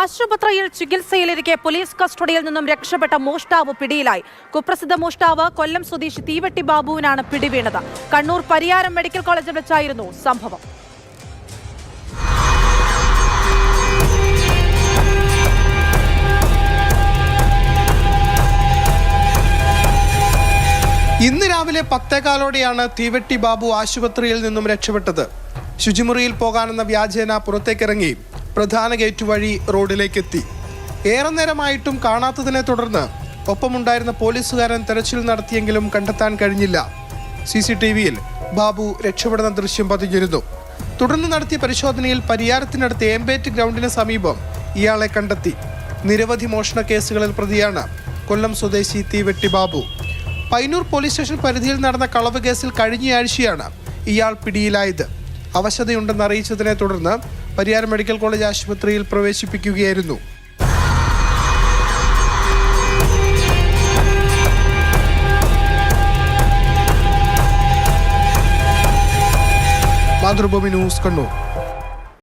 ആശുപത്രിയിൽ ചികിത്സയിലിരിക്കെ പോലീസ് കസ്റ്റഡിയിൽ നിന്നും രക്ഷപ്പെട്ട മോഷ്ടാവ് പിടിയിലായി. കുപ്രസിദ്ധ മോഷ്ടാവ് കൊല്ലം സ്വദേശി തീവട്ടി ബാബുവിനാണ് പിടിവീണത്. കണ്ണൂർ പരിയാരം മെഡിക്കൽ കോളേജിൽ വെച്ചായിരുന്നു സംഭവം. ഇന്ന് രാവിലെ പത്തേകാലോടെയാണ് തീവെട്ടി ബാബു ആശുപത്രിയിൽ നിന്നും രക്ഷപ്പെട്ടത്. ശുചിമുറിയിൽ പോകാനെന്ന വ്യാജേന പുറത്തേക്കിറങ്ങി. പ്രധാന ഗേറ്റ് വഴി റോഡിലേക്കെത്തി. ഏറെ നേരമായിട്ടും കാണാത്തതിനെ തുടർന്ന് ഒപ്പമുണ്ടായിരുന്ന പോലീസുകാരൻ തെരച്ചിൽ നടത്തിയെങ്കിലും കണ്ടെത്താൻ കഴിഞ്ഞില്ല. സി സി ടി വിയിൽ ബാബു രക്ഷപ്പെടുന്ന ദൃശ്യം പതിഞ്ഞിരുന്നു. തുടർന്ന് നടത്തിയ പരിശോധനയിൽ പരിയാരത്തിനടുത്ത് ഏമ്പേറ്റ് ഗ്രൗണ്ടിന് സമീപം ഇയാളെ കണ്ടെത്തി. നിരവധി മോഷണ കേസുകളിൽ പ്രതിയാണ് കൊല്ലം സ്വദേശി തീവെട്ടി ബാബു. പൈനൂർ പോലീസ് സ്റ്റേഷൻ പരിധിയിൽ നടന്ന കളവ് കേസിൽ കഴിഞ്ഞയാഴ്ചയാണ് ഇയാൾ പിടിയിലായത്. അവശതയുണ്ടെന്ന് അറിയിച്ചതിനെ തുടർന്ന് പരിയാരം മെഡിക്കൽ കോളേജ് ആശുപത്രിയിൽ പ്രവേശിപ്പിക്കുകയായിരുന്നു. മാതൃഭൂമി ന്യൂസ് കണ്ണൂർ.